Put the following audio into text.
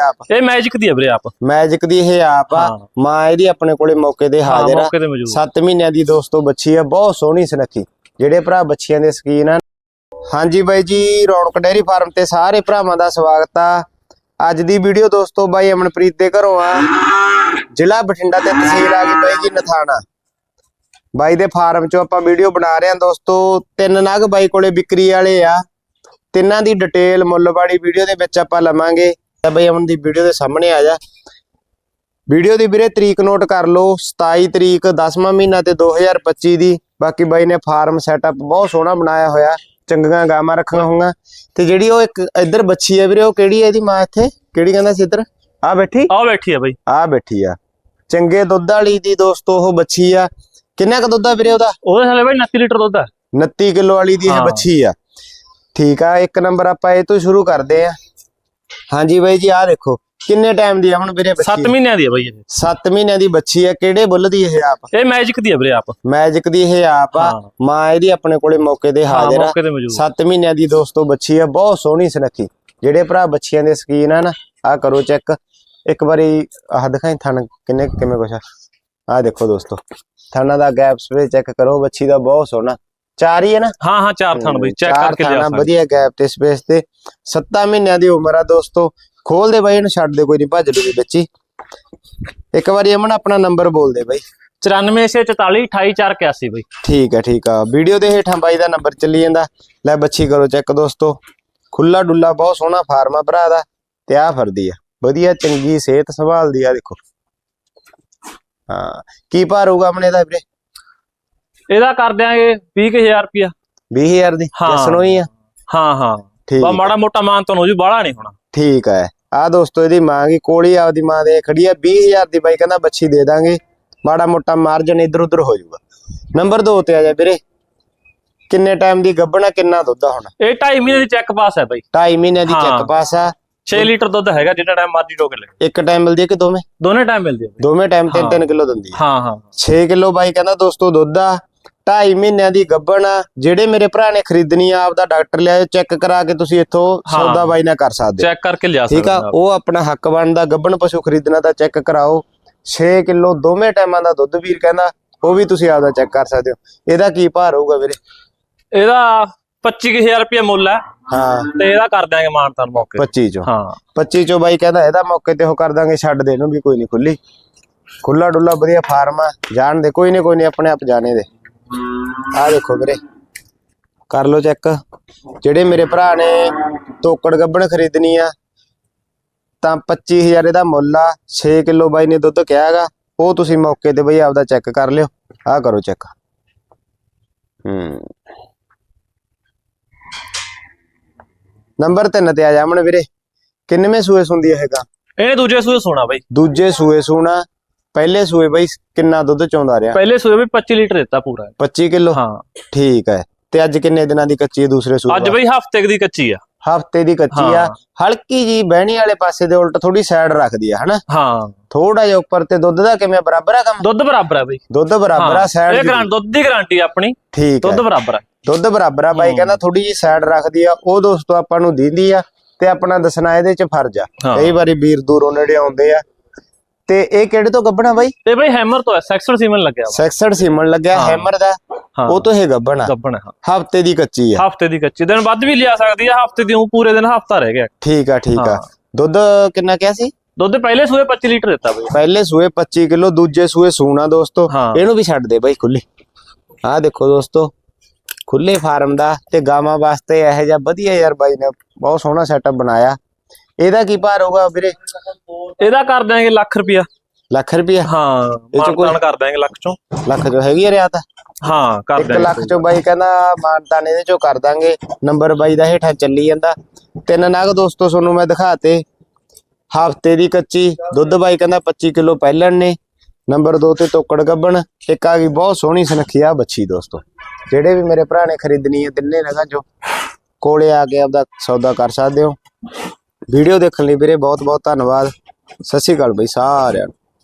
ਆਪ। ਇਹ ਮੈਜਿਕ ਦੀ ਆ ਵੀਰੇ ਆਪ। ਮੈਜਿਕ ਦੀ ਇਹ ਆਪ ਆ। ਹਾਂ। ਮਾਂ ਇਹਦੀ ਆਪਣੇ ਕੋਲੇ ਮੌਕੇ ਤੇ ਹਾਂ ਹਾਜ਼ਰ ਆ। ਮੌਕੇ ਤੇ ਮੌਜੂਦ 7 ਮਹੀਨਿਆਂ ਦੀ ਦੋਸਤੋ ਬੱਚੀ ਆ ਬਹੁਤ ਸੋਹਣੀ ਸੁਨੱਖੀ। ਜਿਹੜੇ ਭਰਾ ਬੱਚੀਆਂ ਦੇ ਸ਼ਕੀਨ ਆ। ਹਾਂਜੀ ਬਾਈ ਜੀ ਰੌਣਕ ਡੇਅਰੀ ਫਾਰਮ ਤੇ ਸਾਰੇ ਭਰਾਵਾਂ ਦਾ ਸਵਾਗਤ ਆ। ਅੱਜ ਦੀ ਵੀਡੀਓ ਦੋਸਤੋ ਬਾਈ ਅਮਨਪ੍ਰੀਤ ਦੇ ਘਰੋਂ ਆ। ਜ਼ਿਲ੍ਹਾ ਬਠਿੰਡਾ ਤੇ ਤਹਿਸੀਲ ਆ ਗਈ ਬਾਈ ਜੀ ਨਥਾਣਾ। ਬਾਈ ਦੇ ਫਾਰਮ ਚੋਂ ਆਪਾਂ ਵੀਡੀਓ ਬਣਾ ਰਹੇ ਹਾਂ ਦੋਸਤੋ। ਤਿੰਨ ਨਗ ਬਾਈ ਕੋਲੇ ਵਿਕਰੀ ਵਾਲੇ ਆ। ਤਿੰਨਾਂ ਦੀ ਡਿਟੇਲ ਮੁੱਲਵਾੜੀ ਵੀਡੀਓ ਦੇ ਵਿੱਚ ਆਪਾਂ ਲਵਾਂਗੇ। ਤਾਂ ਬਾਈ ਅਮਨ ਦੀ ਵੀਡੀਓ ਦੇ ਸਾਹਮਣੇ ਆ ਜਾ। ਵੀਡੀਓ ਦੀ ਵੀਰੇ ਤਰੀਕ ਨੋਟ ਕਰ ਲਓ 27 ਤਰੀਕ 10ਵਾਂ ਮਹੀਨਾ ਤੇ 2025 ਦੀ। ਬਾਕੀ ਬਾਈ ਨੇ ਫਾਰਮ ਸੈਟਅਪ ਬਹੁਤ ਸੋਹਣਾ ਬਣਾਇਆ ਹੋਇਆ ਚੰਗੀਆਂ ਗਾਵਾਂ ਰੱਖੀਆਂ ਹੋਈਆਂ। ਤੇ ਜਿਹੜੀ ਉਹ ਇੱਕ ਇੱਧਰ ਬੱਚੀ ਹੈ ਵੀਰੇ ਉਹ ਕਿਹੜੀ ਹੈ ਇਹਦੀ ਮਾਂ ਇੱਥੇ? ਕਿਹੜੀ ਕਹਿੰਦਾ ਸੀ ਇੱਧਰ? ਆ ਬੈਠੀ? ਆ ਬੈਠੀ ਆ ਬਾਈ। ਆ ਬੈਠੀ ਆ। ਚੰਗੇ ਦੁੱਧ ਵਾਲੀ ਦੀ ਦੋਸਤੋ ਉਹ ਬੱਚੀ ਆ। ਕਿੰਨਾ ਕ ਦੁੱਧ ਆ ਵੀਰੇ ਉਹਦਾ? ਉਹਦੇ ਥੱਲੇ ਬਾਈ 29 ਲੀਟਰ ਦੁੱਧ ਆ। 29 ਕਿਲੋ ਵਾਲੀ ਦੀ ਇਹ ਹਾਂ। ਬੱਚੀ ਆ। ਠੀਕ ਆ ਇੱਕ ਨੰਬਰ ਆਪਾਂ ਇਹ ਤੋਂ ਸ਼ੁਰੂ ਕਰਦੇ ਆ। ਹਾਂਜੀ ਬਾਈ ਜੀ ਆ ਦੇਖੋ। ਕਿੰਨੇ ਟਾਈਮ ਦੀ ਆ ਹੁਣ ਵੀਰੇ 7 ਬੱਚੀ ਮਹੀਨਿਆਂ ਦੀ ਆ ਬਾਈ ਇਹ। 7 ਮਹੀਨਿਆਂ ਦੀ ਬੱਚੀ ਆ। ਕਿਹੜੇ ਬੁੱਲ ਦੀ ਇਹ ਆਪ? ਇਹ ਮੈਜਿਕ ਦੀ ਆ ਵੀਰੇ ਆਪ। ਮੈਜਿਕ ਦੀ ਇਹ ਆਪ ਆ। ਹਾਂ। ਮਾਂ ਇਹਦੀ ਆਪਣੇ ਕੋਲੇ ਮੌਕੇ ਤੇ ਹਾਂ ਹਾਜ਼ਰ ਆ। ਮੌਕੇ ਤੇ ਮੌਜੂਦ 7 ਮਹੀਨਿਆਂ ਦੀ ਦੋਸਤੋ ਬੱਚੀ ਆ। ਬਹੁਤ ਸੋਹਣੀ ਸੁਨੱਖੀ। ਜਿਹੜੇ ਭਰਾ ਬੱਚੀਆਂ ਦੇ ਸਕੀਨ ਆ ਨਾ ਆ ਕਰੋ ਚੈੱਕ। ਇੱਕ ਵਾਰੀ ਆਹ ਦਿਖਾਈ ਥਣ ਕਿੰਨੇ ਕਿਵੇਂ ਕੁਛ ਆ। ਆਹ ਦੇਖੋ ਦੋਸਤੋ। ਥਾਣਾ ਦਾ ਗੈਪ ਸਪੇਸ ਚੈੱਕ ਕਰੋ। ਬੱਚੀ ਦਾ ਬਹੁਤ ਸੋਹਣਾ। ਚਾਰ ਹੀ ਹੈ ਨਾ? ਹਾਂ ਹਾਂ ਚਾਰ ਥਣ ਬਾਈ ਚੈੱਕ ਚਾਰ ਕਰਕੇ ਲਿਆ ਥਾਣਾ ਸਕਦੇ ਵਧੀਆ ਗੈਪ ਤੇ ਸਪੇਸ ਤੇ। 7 ਮਹੀਨਿਆਂ ਦੀ ਉਮਰ ਆ ਦੋਸਤੋ। ਖੋਲ ਦੇ ਬਾਈ ਇਹਨੂੰ ਛੱਡ ਦੇ ਕੋਈ ਨਹੀਂ ਭੱਜ ਲੂਗੀ ਬੱਚੀ। ਇੱਕ ਵਾਰੀ ਅਮਨ ਆਪਣਾ ਨੰਬਰ ਬੋਲ ਦੇ ਬਾਈ। 9444 28481 ਬਾਈ। ਠੀਕ ਹੈ ਠੀਕ ਆ। ਵੀਡੀਓ ਦੇ ਹੇਠਾਂ ਬਾਈ ਦਾ ਨੰਬਰ ਚੱਲੀ ਜਾਂਦਾ। ਲੈ ਬੱਚੀ ਕਰੋ ਚੈੱਕ ਦੋਸਤੋ। ਖੁੱਲਾ ਡੁੱਲਾ ਬਹੁਤ ਸੋਹਣਾ ਫਾਰਮ ਆ ਭਰਾ ਦਾ ਤੇ ਆ ਫਰਦੀ ਆ। ਵਧੀਆ ਚੰਗੀ ਸਿਹਤ ਸੰਭਾਲਦੀ ਆ ਦੇਖੋ। ਹਾਂ ਕੀ ਭਾਰ ਹੋਊਗਾ ਆਪਣੇ ਦਾ ਵੀਰੇ? ਇਹਦਾ ਕਰ ਦਿਆਂਗੇ 20000 ਰੁਪਿਆ 20000 ਦੀ? ਹਾਂ। ਜਸਨੋ ਹੀ ਆ? ਹਾਂ ਹਾਂ। ਠੀਕ ਬਾ ਮਾੜਾ ਮੋਟਾ ਮਾਨ ਤੁਹਾਨੂੰ ਜੀ ਬਾਹਲਾ ਨਹੀਂ ਹੋਣਾ। ਠੀਕ ਹੈ ਆ ਦੋਸਤੋ ਇਹਦੀ ਮਾਂ ਕੀ ਕੋਲੀ ਆਪਦੀ ਮਾਂ ਦੇ ਖੜੀ ਆ 20000 ਦੀ ਬਾਈ ਕਹਿੰਦਾ ਬੱਚੀ ਦੇ ਦਾਂਗੇ। ਮਾੜਾ ਮੋਟਾ ਮਾਰਜਨ ਇਧਰ ਉਧਰ ਹੋ ਜਾਊਗਾ ਨੰਬਰ 2 ਤੇ ਆ ਜਾ ਵੀਰੇ। ਕਿੰਨੇ ਟਾਈਮ ਦੀ ਗੱਭਣਾ ਕਿੰਨਾ ਦੁੱਧ ਆ ਹੁਣ? ਇਹ 2.5 ਮਹੀਨੇ ਦੀ ਚੈੱਕ ਪਾਸ ਹੈ ਬਾਈ। 2.5 ਮਹੀਨਿਆਂ ਦੀ ਹਾਂ। ਚੈੱਕ ਪਾਸ ਆ। 6 ਲੀਟਰ ਦੁੱਧ ਹੈਗਾ ਜਿੰਨਾ ਟਾਈਮ ਮਰਜ਼ੀ ਰੋਕ ਲੈ। ਇੱਕ ਟਾਈਮ ਮਿਲਦੀ ਹੈ ਕਿ ਦੋਵੇਂ? ਦੋਨੇ ਟਾਈਮ ਮਿਲਦੀ ਆ ਬਾਈ। ਦੋਵੇਂ ਟਾਈਮ ਹਾਂ। 3-3 ਕਿਲੋ ਦਿੰਦੀ ਹੈ ਹਾਂ ਹਾਂ। 6 ਕਿਲੋ ਬਾਈ ਕਹਿੰਦਾ ਦੋਸਤੋ ਦੁੱਧ ਆ। 2.5 ਮਹੀਨਿਆਂ ਦੀ ਗੱਭਣ ਆ ਜਿਹੜੇ ਮੇਰੇ ਭਰਾ ਨੇ ਖਰੀਦਣੀ ਆ ਆਪਦਾ ਡਾਕਟਰ ਲਿਆਓ ਚੈੱਕ ਕਰਾ ਕੇ ਤੁਸੀਂ ਇੱਥੋਂ। ਸੌਦਾ ਬਾਈ ਨਾਲ ਕਰ ਸਕਦੇ ਚੈੱਕ ਕਰਕੇ ਲਿਆ ਠੀਕ ਆ ਸਕਦੇ ਉਹ ਆਪਣਾ ਹੱਕ ਬਣਦਾ ਗੱਭਣ ਪਸ਼ੂ ਖਰੀਦਣਾ ਤਾਂ ਚੈੱਕ ਕਰਾਓ। 6 ਕਿਲੋ ਦੋਵੇਂ ਟਾਈਮਾਂ ਦਾ ਦੁੱਧ ਵੀਰ ਕਹਿੰਦਾ ਉਹ ਵੀ ਤੁਸੀਂ ਆਪਦਾ ਚੈੱਕ ਕਰ ਸਕਦੇ ਹੋ। ਇਹਦਾ ਕੀ ਭਾਰ ਹੋਊਗਾ ਵੀਰੇ? ਇਹਦਾ 25000 ਰੁਪਏ ਮੁੱਲ ਹੈ। ਹਾਂ। ਤੇ ਇਹਦਾ ਕਰ ਦਿਆਂਗੇ ਮਾਨਤਾਨ ਮੌਕੇ ਤੇ। 25 ਚੋਂ। ਹਾਂ। 25 ਚੋਂ ਬਾਈ ਕਹਿੰਦਾ ਇਹਦਾ ਮੌਕੇ ਤੇ ਉਹ ਕਰ ਦਾਂਗੇ ਛੱਡ ਦੇ ਇਹਨੂੰ ਵੀ ਕੋਈ ਨਹੀਂ ਖੁੱਲੀ ਖੁੱਲਾ ਡੁੱਲਾ ਵਧੀਆ ਫਾਰਮ ਆ ਜਾਣ ਦੇ ਕੋਈ ਨਹੀਂ ਕੋਈ ਨਹੀਂ ਆਪਣੇ ਆਪ ਜਾਣੇ ਦੇ। ਆ ਦੇਖੋ ਵੀਰੇ। ਕਰ ਲਓ ਚੈੱਕ ਜਿਹੜੇ ਮੇਰੇ ਭਰਾ ਨੇ ਤੋਕੜ ਗੱਬਣ ਖਰੀਦਣੀ ਆ ਤਾਂ 25000 ਇਹਦਾ ਮੁੱਲ ਆ 6 ਕਿਲੋ ਬਾਈ ਨੇ ਦੁੱਧ ਕਿਹਾ ਹੈਗਾ ਉਹ ਤੁਸੀਂ ਮੌਕੇ ਤੇ ਬਈ ਆਪਦਾ ਚੈੱਕ ਕਰ ਲਿਓ ਆ ਕਰੋ ਚੈੱਕ ਹੂੰ। ਨੰਬਰ 3 ਤੇ ਆ ਜਾਮਣ ਵੀਰੇ। ਕਿੰਨਵੇਂ ਸੂਏ ਸੁੰਦੀ ਹੈਗਾ ਇਹਨੇ ਦੂਜੇ ਸੂਏ ਸੋਣਾ ਬਾਈ। ਦੂਜੇ ਸੂਏ ਸੂਣਾ। ਪਹਿਲੇ ਸੂਏ ਬਈ ਕਿੰਨਾ ਦੁੱਧ ਚੋਂਦਾ ਰਿਹਾ? ਪਹਿਲੇ ਸੂਏ ਵੀ 25 ਲੀਟਰ ਦਿੱਤਾ ਪੂਰਾ। 25 ਕਿਲੋ? ਹਾਂ। ਠੀਕ ਹੈ। ਤੇ ਅੱਜ ਕਿੰਨੇ ਦਿਨਾਂ ਦੀ ਕੱਚੀ ਹੈ ਦੂਸਰੇ ਸੂਏ ਅੱਜ ਬਈ ਹਫ਼ਤੇ ਦੀ ਕੱਚੀ ਆ। ਹਫ਼ਤੇ ਦੀ ਕੱਚੀ ਆ। ਹਲਕੀ ਜੀ ਬਹਿਣੀ ਵਾਲੇ ਪਾਸੇ ਦੇ ਉਲਟ ਥੋੜੀ ਸਾਈਡ ਰੱਖਦੀ ਆ ਹਨਾ? ਹਾਂ। ਥੋੜਾ ਜਿਹਾ ਉੱਪਰ ਤੇ ਦੁੱਧ ਦਾ ਕਿਵੇਂ ਬਰਾਬਰ ਆ ਕੰਮ? ਦੁੱਧ ਬਰਾਬਰ ਆ ਬਈ। ਦੁੱਧ ਬਰਾਬਰ ਆ ਸਾਈਡ ਇਹ ਗਰੰਟੀ ਦੁੱਧ ਦੀ ਗਾਰੰਟੀ ਆਪਣੀ। ਠੀਕ ਦੁੱਧ ਬਰਾਬਰ ਆ। ਦੁੱਧ ਬਰਾਬਰ ਆ ਬਾਈ। ਕਹਿੰਦਾ ਥੋੜੀ ਜੀ ਸਾਈਡ ਰੱਖਦੀ ਆ ਉਹ ਦੋਸਤੋ ਆਪਾਂ ਨੂੰ ਦਿੰਦੀ ਆ ਤੇ ਆਪਣਾ ਦੱਸਣਾ ਇਹਦੇ ਚ ਫਰਜ਼ ਆ। ਕਈ ਵਾਰੀ ਵੀਰ ਦੂਰੋਂ ਨੇੜੇ ਆਉਂਦੇ ਆ ਤੇ ਇਹ ਕਿਹੜੇ ਤੋਂ ਗੱਬਣਾ ਬਾਈ? ਇਹ ਬਈ ਹੈਮਰ ਤੋਂ ਹੈ ਸੈਕਸਲ ਸੀਮਨ ਲੱਗਿਆ ਵਾ। ਸੀਮਨ ਲੱਗਿਆ ਹਾਂ। ਹੈਮਰ ਦਾ? ਹਾਂ। ਉਹ ਤੋਂ ਇਹ ਗੱਬਣਾ। ਗੱਬਣ ਹਾਂ। ਹਫ਼ਤੇ ਦੀ ਕੱਚੀ ਆ। ਹਫ਼ਤੇ ਦੀ ਕੱਚੀ ਦਿਨ ਵੱਧ ਵੀ ਲਿਆ ਸਕਦੀ ਆ ਹਫ਼ਤੇ ਦੀ ਉਹ ਪੂਰੇ ਦਿਨ ਹਫਤਾ ਰਹਿ ਗਿਆ। ਠੀਕ ਆ ਠੀਕ ਆ। ਹਾਂ। ਦੁੱਧ ਕਿੰਨਾ ਕਿਹਾ ਸੀ? ਦੁੱਧ ਪਹਿਲੇ ਸੂਏ 25 ਲੀਟਰ ਦਿੱਤਾ ਬਈ। ਪਹਿਲੇ ਸੂਏ 25 ਕਿਲੋ ਦੂਜੇ ਸੂਏ ਸੂਣਾ ਦੋਸਤੋ। ਹਾਂ। ਇਹਨੂੰ ਵੀ ਛੱਡ ਦੇ ਬਾਈ ਖੁੱਲੇ। ਆਹ ਦੇਖੋ ਦੋਸਤੋ ਖੁੱਲੇ ਫਾਰਮ ਦਾ ਤੇ ਗਾਵਾਂ ਵਾਸਤੇ ਇਹੋ ਜਿਹਾ ਵਧੀਆ ਯਾਰ ਬਾਈ ਨੇ ਬਹੁਤ ਸੋਹਣਾ ਸੈਟਅਪ ਬਣਾਇਆ। ਇਹਦਾ ਕੀ ਭਾਰ ਹੋਊਗਾ ਵੀਰੇ? ਇਹਦਾ ਕਰ ਦਿਆਂਗੇ ਲੱਖ ਰੁਪਿਆ ਲੱਖ ਰੁਪਇਆ? ਹਾਂ 'ਚ ਮਾਨਤਾਨ ਕਰ ਦਿਆਂਗੇ ਲੱਖ ਚੋਂ। ਲੱਖ ਜੋ ਹੈਗੀ ਆ ਰਿਆਤ? ਹਾਂ ਕਰ 1 ਦਿਆਂਗੇ। ਲੱਖ ਚੋਂ ਬਾਈ ਕਹਿੰਦਾ ਮਾਨਤਾਨ ਇਹਦੇ ਚੋਂ ਕਰ ਦਾਂਗੇ। ਨੰਬਰ ਬਾਈ ਦਾ ਹੇਠਾਂ ਚੱਲੀ ਜਾਂਦਾ। ਤਿੰਨ ਨਗ ਦੋਸਤੋ ਤੁਹਾਨੂੰ ਮੈਂ ਦਿਖਾਤੇ। ਹਫ਼ਤੇ ਦੀ ਕੱਚੀ ਦੁੱਧ ਬਾਈ ਕਹਿੰਦਾ 25 ਕਿਲੋ ਪਹਿਲਣ ਨੇ। ਨੰਬਰ 2 ਤੇ ਤੋਕੜ ਗੱਬਣ ਇੱਕ ਆ ਗਈ ਬਹੁਤ ਸੋਹਣੀ ਸੁਨੱਖੀ ਆ ਬੱਚੀ ਦੋਸਤੋ। ਜਿਹੜੇ ਵੀ ਮੇਰੇ ਭਰਾ ਨੇ ਖਰੀਦਣੀ ਹੈ ਤਿੰਨੇ ਨਗਾਂ ਚੋਂ ਕੋਲੇ ਆ ਕੇ ਆਪਦਾ ਸੌਦਾ ਕਰ ਸਕਦੇ ਹੋ। ਵੀਡੀਓ ਦੇਖਣ ਲਈ ਵੀਰੇ ਬਹੁਤ ਬਹੁਤ ਧੰਨਵਾਦ। ਸਤਿ ਸ਼੍ਰੀ ਅਕਾਲ ਬਈ ਸਾਰਿਆਂ ਨੂੰ।